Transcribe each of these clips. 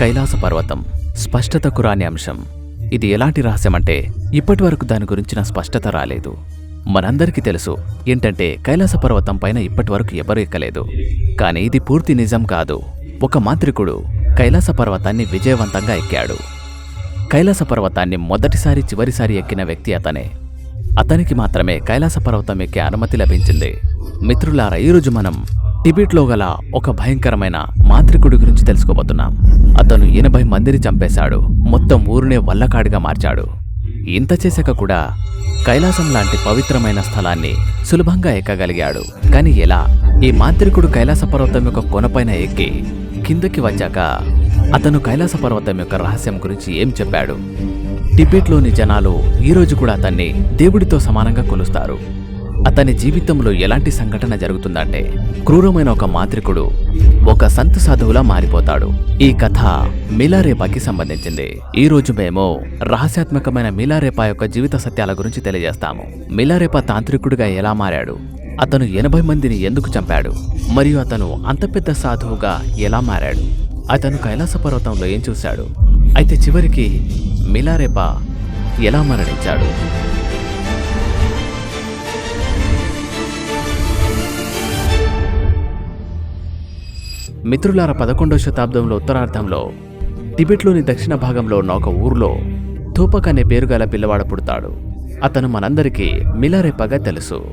కైలాస పర్వతం స్పష్టతకు రాని అంశం. ఇది ఎలాంటి రహస్యం అంటే ఇప్పటి వరకు దాని గురించిన స్పష్టత రాలేదు. మనందరికీ తెలుసు ఏంటంటే కైలాస పర్వతం పైన ఇప్పటి వరకు ఎవరు ఎక్కలేదు. కానీ ఇది పూర్తి నిజం కాదు. ఒక మాంత్రికుడు కైలాస పర్వతాన్ని విజయవంతంగా ఎక్కాడు. కైలాస పర్వతాన్ని మొదటిసారి చివరిసారి ఎక్కిన వ్యక్తి అతనే. అతనికి మాత్రమే కైలాస పర్వతం ఎక్కే అనుమతి లభించింది. మిత్రులారా ఈరోజు మనం టిబెట్లో గల ఒక భయంకరమైన మాంత్రికుడి గురించి తెలుసుకోబోతున్నాం. అతను ఎనభై మందిని చంపేశాడు. మొత్తం ఊరునే వల్లకాడిగా మార్చాడు. ఇంత చేశాక కూడా కైలాసం లాంటి పవిత్రమైన స్థలాన్ని సులభంగా ఎక్కగలిగాడు. కానీ ఎలా? ఈ మాంత్రికుడు కైలాస పర్వతం యొక్క కొనపైన ఎక్కి కిందకి వచ్చాక అతను కైలాస పర్వతం యొక్క రహస్యం గురించి ఏం చెప్పాడు? టిబెట్లోని జనాలు ఈరోజు కూడా అతన్ని దేవుడితో సమానంగా కొలుస్తారు. అతని జీవితంలో ఎలాంటి సంఘటన జరుగుతుందంటే క్రూరమైన ఒక మాంత్రికుడు ఒక సంత సాధువులా మారిపోతాడు. ఈ కథ మిలారేపాకి సంబంధించింది. ఈ రోజు మేము రహస్యాత్మకమైన మిలారేపా యొక్క జీవిత సత్యాల గురించి తెలియజేస్తాము. మిలారేపా తాంత్రికుడిగా ఎలా మారాడు? అతను ఎనభై మందిని ఎందుకు చంపాడు? మరియు అతను అంత పెద్ద సాధువుగా ఎలా మారాడు? అతను కైలాస పర్వతంలో ఏం చూశాడు? అయితే చివరికి మిలారేపా ఎలా మరణించాడు? మిత్రులార పదకొండవ శతాబ్దంలో ఉత్తరార్ధంలో టిబెట్లోని దక్షిణ భాగంలో ఉన్న ఒక ఊర్లో థూపక్ అనే పేరు గల పిల్లవాడు పుడతాడు. అతను మనందరికీ మిలారేపగా తెలుసు.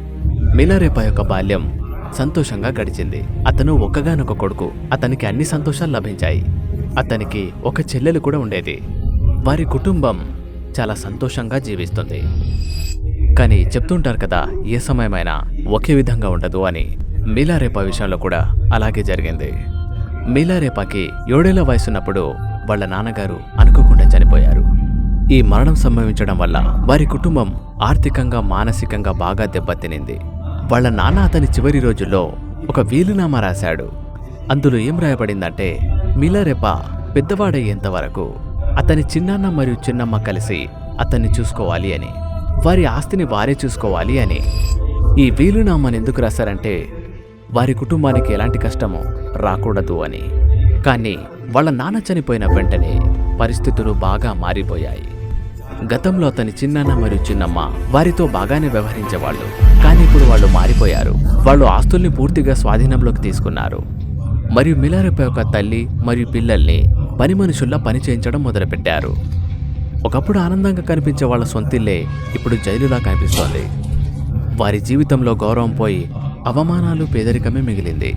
మిలారేప యొక్క బాల్యం సంతోషంగా గడిచింది. అతను ఒక్కగానొక కొడుకు. అతనికి అన్ని సంతోషాలు లభించాయి. అతనికి ఒక చెల్లెలు కూడా ఉండేది. వారి కుటుంబం చాలా సంతోషంగా జీవిస్తుంది. కానీ చెప్తుంటారు కదా ఏ సమయమైనా ఒకే విధంగా ఉండదు అని. మిలారేప విషయంలో కూడా అలాగే జరిగింది. మీలారేపాకి ఏడేళ్ళ వయసున్నప్పుడు వాళ్ళ నాన్నగారు అనుకోకుండా చనిపోయారు. ఈ మరణం సంభవించడం వల్ల వారి కుటుంబం ఆర్థికంగా మానసికంగా బాగా దెబ్బతినింది. వాళ్ళ నాన్న అతని చివరి రోజుల్లో ఒక వీలునామా రాశాడు. అందులో ఏం రాయబడిందంటే మీలారేప పెద్దవాడయ్యేంత వరకు అతని చిన్నాన్న మరియు చిన్నమ్మ కలిసి అతన్ని చూసుకోవాలి అని వారి ఆస్తిని వారే చూసుకోవాలి అని ఈ వీలునామాని ఎందుకు రాశారంటే వారి కుటుంబానికి ఎలాంటి కష్టమో రాకూడదు అని. కానీ వాళ్ళ నాన్న చనిపోయిన వెంటనే పరిస్థితులు బాగా మారిపోయాయి. గతంలో అతని చిన్నాన్న మరియు చిన్నమ్మ వారితో బాగానే వ్యవహరించేవాళ్ళు. కానీ ఇప్పుడు వాళ్ళు మారిపోయారు. వాళ్ళు ఆస్తుల్ని పూర్తిగా స్వాధీనంలోకి తీసుకున్నారు. మరియు మిలారెప్ప యొక్క తల్లి మరియు పిల్లల్ని పని మనుషుల్లా పని చేయించడం మొదలుపెట్టారు. ఒకప్పుడు ఆనందంగా కనిపించే వాళ్ళ సొంతిల్లే ఇప్పుడు జైలులా కనిపిస్తోంది. వారి జీవితంలో గౌరవం పోయి అవమానాలు పేదరికమే మిగిలింది.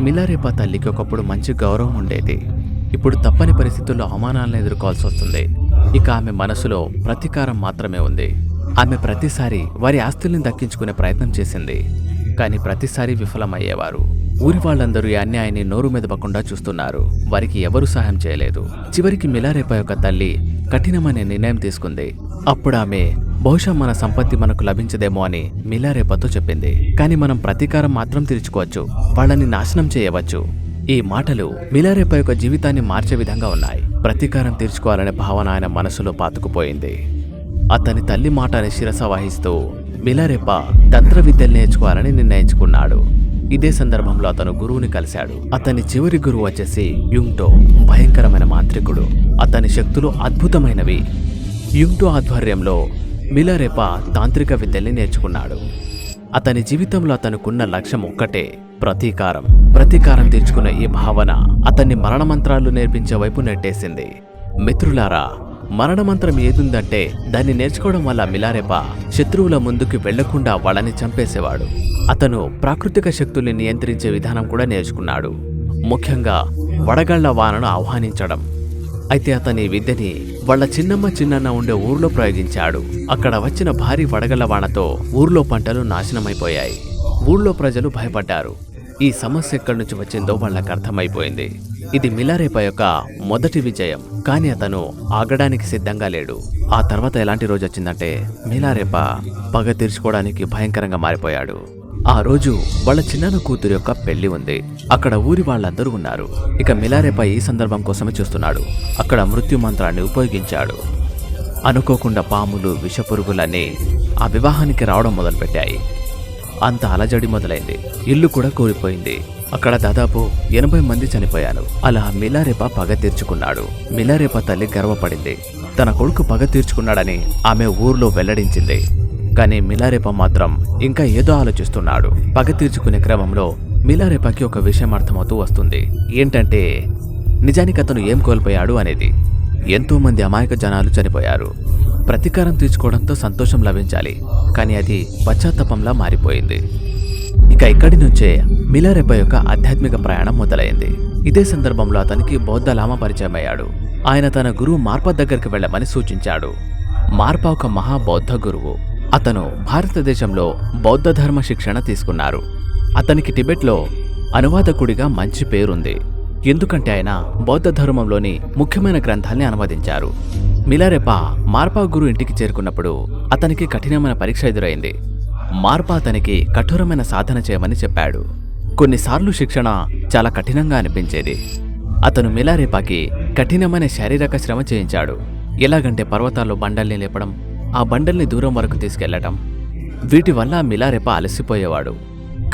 మిలారేపా తల్లికి ఒకప్పుడు మంచి గౌరవం ఉండేది. ఇప్పుడు తప్పని పరిస్థితుల్లో అవమానాలను ఎదుర్కోవాల్సి వస్తుంది. ఇక ఆమె మనసులో ప్రతీకారం మాత్రమే ఉంది. ఆమె ప్రతిసారి వారి ఆస్తుల్ని దక్కించుకునే ప్రయత్నం చేసింది. కానీ ప్రతిసారి విఫలమయ్యేవారు. ఊరి వాళ్ళందరూ ఈ అన్యాయాన్ని నోరు మెదపకుండా చూస్తున్నారు. వారికి ఎవరూ సహాయం చేయలేదు. చివరికి మిలారేపా యొక్క తల్లి కఠినమైన నిర్ణయం తీసుకుంది. అప్పుడు ఆమె బహుశా మన సంపత్తి మనకు లభించదేమో అని మిలారేపతో చెప్పింది. కానీ మనం ప్రతీకారం మాత్రం తీర్చుకోవచ్చు. వాళ్ళని నాశనం చేయవచ్చు. ఈ మాటలు మిలారేప యొక్క జీవితాన్ని మార్చే విధంగా ఉన్నాయి. ప్రతీకారం తీర్చుకోవాలనే భావన ఆయన మనసులో పాతుకుపోయింది. అతని తల్లి మాటని శిరస వహిస్తూ మిలారెప్ప తంత్ర విద్యలు నేర్చుకోవాలని నిర్ణయించుకున్నాడు. ఇదే సందర్భంలో అతను గురువుని కలిశాడు. అతని చివరి గురువు వచ్చేసి యుంగ్టో భయంకరమైన మాంత్రికుడు. అతని శక్తులు అద్భుతమైనవి. యుంగ్టో ఆధ్వర్యంలో మిలారెప తాంత్రిక విద్యల్ని నేర్చుకున్నాడు. అతని జీవితంలో అతనుకున్న లక్ష్యం ఒక్కటే ప్రతీకారం. ప్రతీకారం తీర్చుకున్న ఈ భావన అతన్ని మరణమంత్రాలు నేర్పించే వైపు నెట్టేసింది. మిత్రులారా మరణమంత్రం ఏదుందంటే దాన్ని నేర్చుకోవడం వల్ల మిలారెప శత్రువుల ముందుకు వెళ్ళకుండా వాళ్ళని చంపేసేవాడు. అతను ప్రాకృతిక శక్తుల్ని నియంత్రించే విధానం కూడా నేర్చుకున్నాడు. ముఖ్యంగా వడగళ్ళ వానను ఆహ్వానించడం. అయితే అతని విద్యని వాళ్ళ చిన్నమ్మ చిన్నన్న ఉండే ఊర్లో ప్రయోగించాడు. అక్కడ వచ్చిన భారీ వడగళ్ళ వానతో ఊర్లో పంటలు నాశనమైపోయాయి. ఊళ్ళో ప్రజలు భయపడ్డారు. ఈ సమస్య ఎక్కడి నుంచి వచ్చిందో వాళ్ళకు అర్థమైపోయింది. ఇది మిలారేపా యొక్క మొదటి విజయం. కానీ అతను ఆగడానికి సిద్ధంగా లేడు. ఆ తర్వాత ఎలాంటి రోజు వచ్చిందంటే మిలారేపా పగ తీర్చుకోవడానికి భయంకరంగా మారిపోయాడు. ఆ రోజు వాళ్ళ చిన్న కూతురు యొక్క పెళ్ళి ఉంది. అక్కడ ఊరి వాళ్ళందరూ ఉన్నారు. ఇక మిలారేపా ఈ సందర్భం కోసమే చూస్తున్నాడు. అక్కడ మృత్యు మంత్రాన్ని ఉపయోగించాడు. అనుకోకుండా పాములు విషపురుగులన్నీ ఆ వివాహానికి రావడం మొదలుపెట్టాయి. అంత అలజడి మొదలైంది. ఇల్లు కూడా కూలిపోయింది. అక్కడ దాదాపు ఎనభై మంది చనిపోయారు. అలా మిలారేప పగ తీర్చుకున్నాడు. మిలారేప తల్లి గర్వపడింది. తన కొడుకు పగ తీర్చుకున్నాడని ఆమె ఊర్లో వెల్లడించింది. కానీ మిలారేప మాత్రం ఇంకా ఏదో ఆలోచిస్తున్నాడు. పగ తీర్చుకునే క్రమంలో మిలారేపకి ఒక విషయం అర్థమవుతూ వస్తుంది. ఏంటంటే నిజానికి అతను ఏం కోల్పోయాడు అనేది. ఎంతో మంది అమాయక జనాలు చనిపోయారు. ప్రతీకారం తీర్చుకోవడంతో సంతోషం లభించాలి. కానీ అది పశ్చాత్తాపంలా మారిపోయింది. ఇక ఇక్కడి నుంచే మిలారెప్ప యొక్క ఆధ్యాత్మిక ప్రయాణం మొదలైంది. ఇదే సందర్భంలో అతనికి బౌద్ధ లామ పరిచయం అయ్యాడు ఆయన తన గురువు మార్పా దగ్గరికి వెళ్ళమని సూచించాడు. మార్పా ఒక మహాబౌద్ధ గురువు. అతను భారతదేశంలో బౌద్ధ ధర్మ శిక్షణ తీసుకున్నారు. అతనికి టిబెట్లో అనువాదకుడిగా మంచి పేరుంది. ఎందుకంటే ఆయన బౌద్ధ ధర్మంలోని ముఖ్యమైన గ్రంథాల్ని అనువదించారు. మిలారెప మార్పా గురు ఇంటికి చేరుకున్నప్పుడు అతనికి కఠినమైన పరీక్ష ఎదురైంది. మార్పా అతనికి కఠోరమైన సాధన చేయమని చెప్పాడు. కొన్నిసార్లు శిక్షణ చాలా కఠినంగా అనిపించేది. అతను మిలారేపాకి కఠినమైన శారీరక శ్రమ చేయించాడు. ఎలాగంటే పర్వతాల్లో బండల్ని లేపడం ఆ బండల్ని దూరం వరకు తీసుకెళ్ళటం. వీటి వల్ల మిలారేప అలసిపోయేవాడు.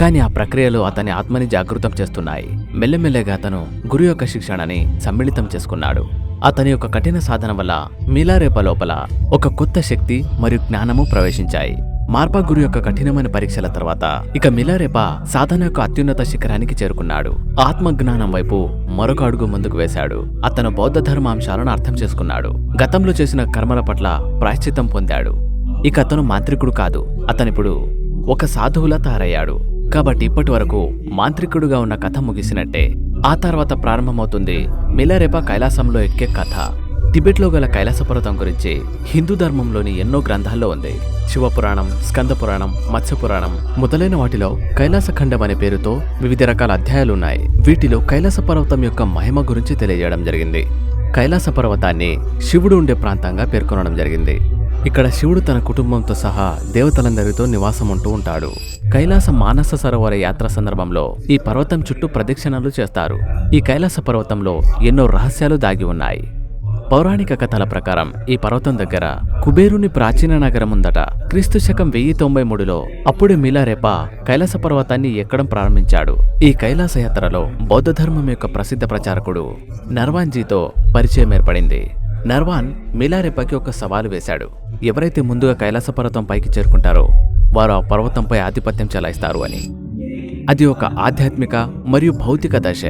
కానీ ఆ ప్రక్రియలో అతని ఆత్మని జాగృతం చేస్తున్నాయి. మెల్లమెల్లగా అతను గురు యొక్క శిక్షణని సమ్మిళితం చేసుకున్నాడు. అతని యొక్క కఠిన సాధన వల్ల మిలారేప లోపల ఒక కొత్త శక్తి మరియు జ్ఞానము ప్రవేశించాయి. మార్పా గురు యొక్క కఠినమైన పరీక్షల తర్వాత ఇక మిలారెపా సాధన యొక్క అత్యున్నత శిఖరానికి చేరుకున్నాడు. ఆత్మజ్ఞానం వైపు మరొక అడుగు ముందుకు వేశాడు. అతను బౌద్ధ ధర్మాంశాలను అర్థం చేసుకున్నాడు. గతంలో చేసిన కర్మల పట్ల ప్రాయశ్చిత్తం పొందాడు. ఇక అతను మాంత్రికుడు కాదు. అతనిప్పుడు ఒక సాధువులా తయారయ్యాడు. కాబట్టి ఇప్పటి వరకు మాంత్రికుడుగా ఉన్న కథ ముగిసినట్టే. ఆ తర్వాత ప్రారంభమవుతుంది మిలారెపా కైలాసంలో ఎక్కే కథ. టిబెట్లో గల కైలాస పర్వతం గురించి హిందూ ధర్మంలోని ఎన్నో గ్రంథాల్లో ఉంది. శివపురాణం స్కందపురాణం మత్స్యపురాణం మత్స్య పురాణం మొదలైన వాటిలో కైలాసఖండం అనే పేరుతో వివిధ రకాల అధ్యాయాలున్నాయి. వీటిలో కైలాస పర్వతం యొక్క మహిమ గురించి తెలియజేయడం జరిగింది. కైలాస పర్వతాన్ని శివుడు ఉండే ప్రాంతంగా పేర్కొనడం జరిగింది. ఇక్కడ శివుడు తన కుటుంబంతో సహా దేవతలందరితో నివాసం ఉంటూ ఉంటాడు. కైలాస మానస సరోవర యాత్ర సందర్భంలో ఈ పర్వతం చుట్టూ ప్రదక్షిణలు చేస్తారు. ఈ కైలాస పర్వతంలో ఎన్నో రహస్యాలు దాగి ఉన్నాయి. పౌరాణిక కథల ప్రకారం ఈ పర్వతం దగ్గర కుబేరుని ప్రాచీన నగరం ఉందట. క్రీస్తు శకం వెయ్యి తొంభై మూడులో అప్పుడు మిలారెప కైలాస పర్వతాన్ని ఎక్కడం ప్రారంభించాడు. ఈ కైలాస యాత్రలో బౌద్ధ ధర్మం యొక్క ప్రసిద్ధ ప్రచారకుడు నర్వాన్జీతో పరిచయం ఏర్పడింది. నర్వాన్ మిలారెప్పకి ఒక సవాలు వేశాడు. ఎవరైతే ముందుగా కైలాస పర్వతం పైకి చేరుకుంటారో వారు ఆ పర్వతంపై ఆధిపత్యం చెలాయిస్తారు అని. అది ఒక ఆధ్యాత్మిక మరియు భౌతిక దశ.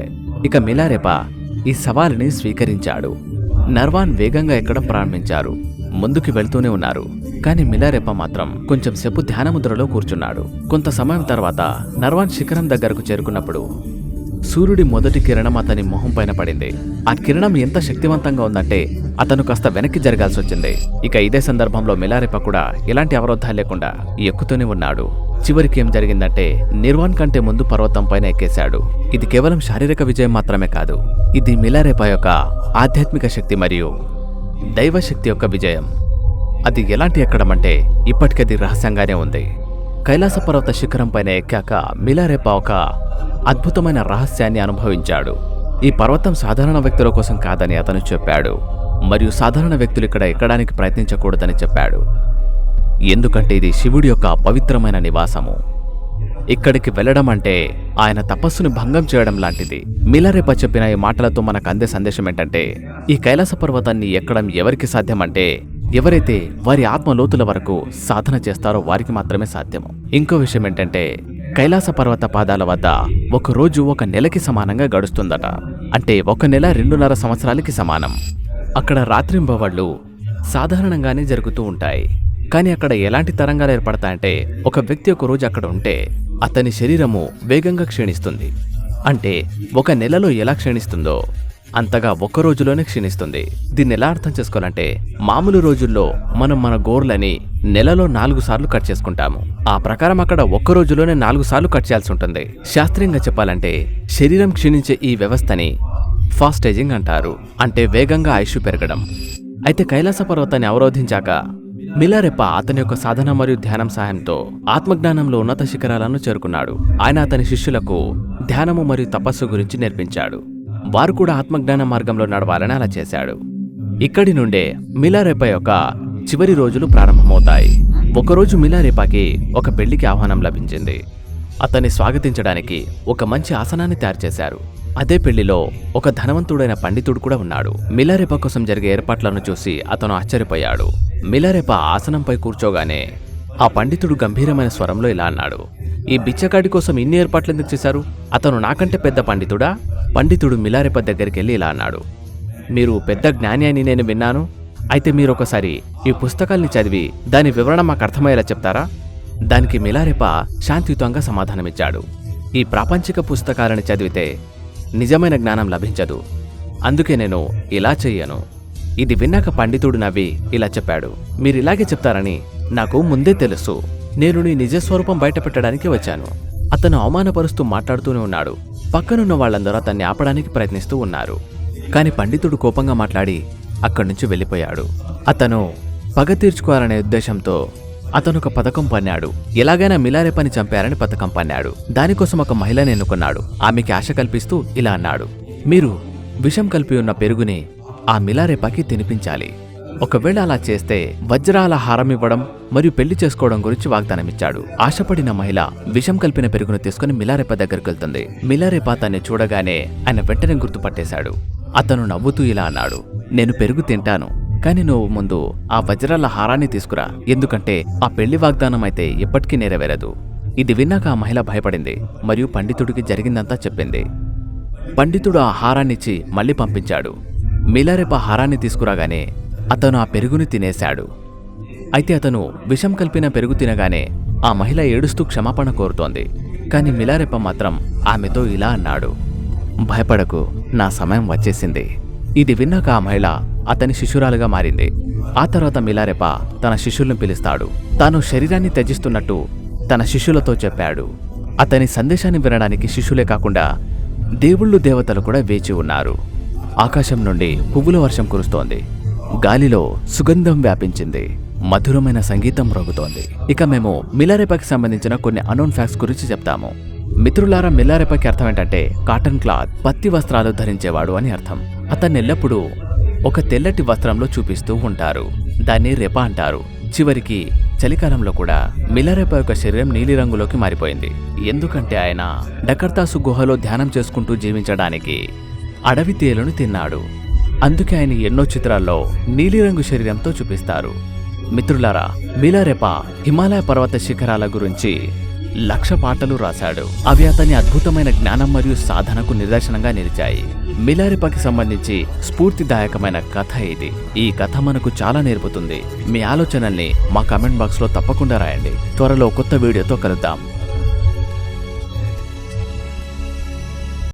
ఇక మిలారెప ఈ సవాలుని స్వీకరించాడు. నర్వాన్ వేగంగా ఎక్కడం ప్రారంభించారు. ముందుకు వెళ్తూనే ఉన్నారు. కానీ మిలారెప్ప మాత్రం కొంచెం సేపు ధ్యానముద్రలో కూర్చున్నాడు. కొంత సమయం తర్వాత నర్వాన్ శిఖరం దగ్గరకు చేరుకున్నప్పుడు సూర్యుడి మొదటి కిరణం అతని మొహం పైన పడింది. ఆ కిరణం ఎంత శక్తివంతంగా ఉందంటే అతను కాస్త వెనక్కి జరగాల్సి వచ్చింది. ఇక ఇదే సందర్భంలో మిలారెప్ప కూడా ఎలాంటి అవరోధాలు లేకుండా ఎక్కుతూనే ఉన్నాడు. చివరికి ఏం జరిగిందంటే నిర్వాన్ కంటే ముందు పర్వతం పైన ఎక్కేశాడు. ఇది కేవలం శారీరక విజయం మాత్రమే కాదు ఇది మిలారేప యొక్క ఆధ్యాత్మిక శక్తి మరియు దైవశక్తి యొక్క విజయం. అది ఎలాంటి ఎక్కడమంటే ఇప్పటికది రహస్యంగానే ఉంది. కైలాస పర్వత శిఖరంపైన ఎక్కాక మిలారేప ఒక అద్భుతమైన రహస్యాన్ని అనుభవించాడు. ఈ పర్వతం సాధారణ వ్యక్తుల కోసం కాదని అతను చెప్పాడు. మరియు సాధారణ వ్యక్తులు ఇక్కడ ఎక్కడానికి ప్రయత్నించకూడదని చెప్పాడు. ఎందుకంటే ఇది శివుడి యొక్క పవిత్రమైన నివాసము. ఇక్కడికి వెళ్ళడం అంటే ఆయన తపస్సుని భంగం చేయడం లాంటిది. మిలరేప చెప్పిన ఈ మాటలతో మనకు అందే సందేశం ఏంటంటే ఈ కైలాస పర్వతాన్ని ఎక్కడం ఎవరికి సాధ్యమంటే ఎవరైతే వారి ఆత్మ లోతుల వరకు సాధన చేస్తారో వారికి మాత్రమే సాధ్యము. ఇంకో విషయం ఏంటంటే కైలాస పర్వత పాదాల వద్ద ఒక రోజు ఒక నెలకి సమానంగా గడుస్తుందట. అంటే ఒక నెల రెండున్నర సంవత్సరాలకి సమానం. అక్కడ రాత్రింబవళ్ళు సాధారణంగానే జరుగుతూ ఉంటాయి. కానీ అక్కడ ఎలాంటి తరంగాలు ఏర్పడతాయంటే ఒక వ్యక్తి ఒక రోజు అక్కడ ఉంటే అతని శరీరము వేగంగా క్షీణిస్తుంది. అంటే ఒక నెలలో ఎలా క్షీణిస్తుందో అంతగా ఒక్క రోజులోనే క్షీణిస్తుంది. దీన్ని ఎలా అర్థం చేసుకోవాలంటే మామూలు రోజుల్లో మనం మన గోర్లని నెలలో నాలుగు సార్లు కట్ చేసుకుంటాము. ఆ ప్రకారం అక్కడ ఒక్క రోజులోనే నాలుగు సార్లు కట్ చేయాల్సి ఉంటుంది. శాస్త్రీయంగా చెప్పాలంటే శరీరం క్షీణించే ఈ వ్యవస్థని ఫాస్టేజింగ్ అంటారు. అంటే వేగంగా ఆయుష్ పెరగడం. అయితే కైలాస పర్వతాన్ని అవరోధించాక మిలారెప్ప అతని యొక్క సాధన మరియు ధ్యానం సహాయంతో ఆత్మజ్ఞానంలో ఉన్నత శిఖరాలను చేరుకున్నాడు. ఆయన అతని శిష్యులకు ధ్యానము మరియు తపస్సు గురించి నేర్పించాడు. వారు కూడా ఆత్మజ్ఞాన మార్గంలో నడవాలని అలా చేశాడు. ఇక్కడి నుండే మిలారెప్ప యొక్క చివరి రోజులు ప్రారంభమవుతాయి. ఒకరోజు మిలారేపాకి ఒక పెళ్ళికి ఆహ్వానం లభించింది. అతన్ని స్వాగతించడానికి ఒక మంచి ఆసనాన్ని తయారు చేశారు. అదే పెళ్ళిలో ఒక ధనవంతుడైన పండితుడు కూడా ఉన్నాడు. మిలారెప కోసం జరిగే ఏర్పాట్లను చూసి అతను ఆశ్చర్యపోయాడు. మిలారేపా ఆసనంపై కూర్చోగానే ఆ పండితుడు గంభీరమైన స్వరంలో ఇలా అన్నాడు. ఈ బిచ్చగాడి కోసం ఇన్ని ఏర్పాట్లు ఎందుకు చేశారు? అతను నాకంటే పెద్ద పండితుడా? పండితుడు మిలారెప్ప దగ్గరికి వెళ్ళి ఇలా అన్నాడు. మీరు పెద్ద జ్ఞాని అని నేను విన్నాను. అయితే మీరు ఒకసారి ఈ పుస్తకాల్ని చదివి దాని వివరణ మాకు అర్థమయ్యేలా చెప్తారా? దానికి మిలారెప శాంతియుతంగా సమాధానమిచ్చాడు. ఈ ప్రాపంచిక పుస్తకాలను చదివితే నిజమైన జ్ఞానం లభించదు. అందుకే నేను ఇలా చెయ్యను. ఇది విన్నాక పండితుడు నవ్వి ఇలా చెప్పాడు. మీరు ఇలాగే చెప్తారని నాకు ముందే తెలుసు. నేను నీ నిజస్వరూపం బయటపెట్టడానికి వచ్చాను. అతను అవమానపరుస్తూ మాట్లాడుతూనే ఉన్నాడు. పక్కనున్న వాళ్ళందరూ అతన్ని ఆపడానికి ప్రయత్నిస్తూ ఉన్నారు. కాని పండితుడు కోపంగా మాట్లాడి అక్కడి నుంచి వెళ్ళిపోయాడు. అతను పగ తీర్చుకోవాలనే ఉద్దేశంతో అతను ఒక పథకం పన్నాడు. ఎలాగైనా మిలారెపని చంపారని పథకం పన్నాడు. దానికోసం ఒక మహిళని ఎన్నుకున్నాడు. ఆమెకి ఆశ కల్పిస్తూ ఇలా అన్నాడు. మీరు విషం కలిపి ఉన్న పెరుగుని ఆ మిలారేపాకి తినిపించాలి. ఒకవేళ అలా చేస్తే వజ్రాల హారం ఇవ్వడం మరియు పెళ్ళి చేసుకోవడం గురించి వాగ్దానమిచ్చాడు. ఆశపడిన మహిళ విషం కలిపిన పెరుగును తీసుకుని మిలారేప దగ్గరికి వెళ్తుంది. మిలారేప తన్ని చూడగానే ఆయన వెంటనే గుర్తుపట్టేశాడు. అతను నవ్వుతూ ఇలా అన్నాడు నేను పెరుగు తింటాను కానీ నువ్వు ముందు ఆ వజ్రాల హారాన్ని తీసుకురా. ఎందుకంటే ఆ పెళ్ళి వాగ్దానం అయితే ఎప్పటికీ నెరవేరదు. ఇది విన్నాక ఆ మహిళ భయపడింది మరియు పండితుడికి జరిగిందంతా చెప్పింది. పండితుడు ఆ హారాన్నిచ్చి మళ్ళీ పంపించాడు. మిలారెప హారాన్ని తీసుకురాగానే అతను ఆ పెరుగుని తినేశాడు. అయితే అతను విషం కలిపిన పెరుగు తినగానే ఆ మహిళ ఏడుస్తూ క్షమాపణ కోరుతోంది. కాని మిలారెప్ప మాత్రం ఆమెతో ఇలా అన్నాడు. భయపడకు నా సమయం వచ్చేసింది. ఇది విన్నాక ఆ మహిళ అతని శిష్యురాలుగా మారింది. ఆ తర్వాత మిలారెప తన శిష్యుల్ని పిలుస్తాడు. తాను శరీరాన్ని త్యజిస్తున్నట్టు తన శిష్యులతో చెప్పాడు. అతని సందేశాన్ని వినడానికి శిష్యులే కాకుండా దేవుళ్ళు దేవతలు కూడా వేచి ఉన్నారు. ఆకాశం నుండి పువ్వుల వర్షం కురుస్తోంది. గాలిలో సుగంధం వ్యాపించింది. మధురమైన సంగీతం రోగుతోంది ఇక మేము మిలారెపకి సంబంధించిన కొన్ని అనోన్ ఫ్యాక్ట్స్ గురించి చెప్తాము. మిత్రులారా మిల్లారెపాకి అర్థం ఏంటంటే కాటన్ క్లాత్ పత్తి వస్త్రాలు ధరించేవాడు అని అర్థం. అతన్ని ఎల్లప్పుడూ ఒక తెల్లటి వస్త్రంలో చూపిస్తూ ఉంటారు. దాన్ని రెప అంటారు. చివరికి చలికాలంలో కూడా మిల్లరెప యొక్క శరీరం నీలిరంగులోకి మారిపోయింది. ఎందుకంటే ఆయన డకర్తాసు గుహలో ధ్యానం చేసుకుంటూ జీవించడానికి అడవి తేలును తిన్నాడు. అందుకే ఆయన ఎన్నో చిత్రాల్లో నీలిరంగు శరీరంతో చూపిస్తారు. మిత్రులారా మిలారెప హిమాలయ పర్వత శిఖరాల గురించి లక్ష పాటలు రాశాడు. అవి అతని అద్భుతమైన జ్ఞానం మరియు సాధనకు నిదర్శనంగా నిలిచాయి. మిలారిపకి సంబంధించి స్ఫూర్తిదాయకమైన కథ ఇది. ఈ కథ మనకు చాలా నేర్పుతుంది. మీ ఆలోచనల్ని మా కమెంట్ బాక్స్లో తప్పకుండా రాయండి. త్వరలో కొత్త వీడియోతో కలుద్దాం.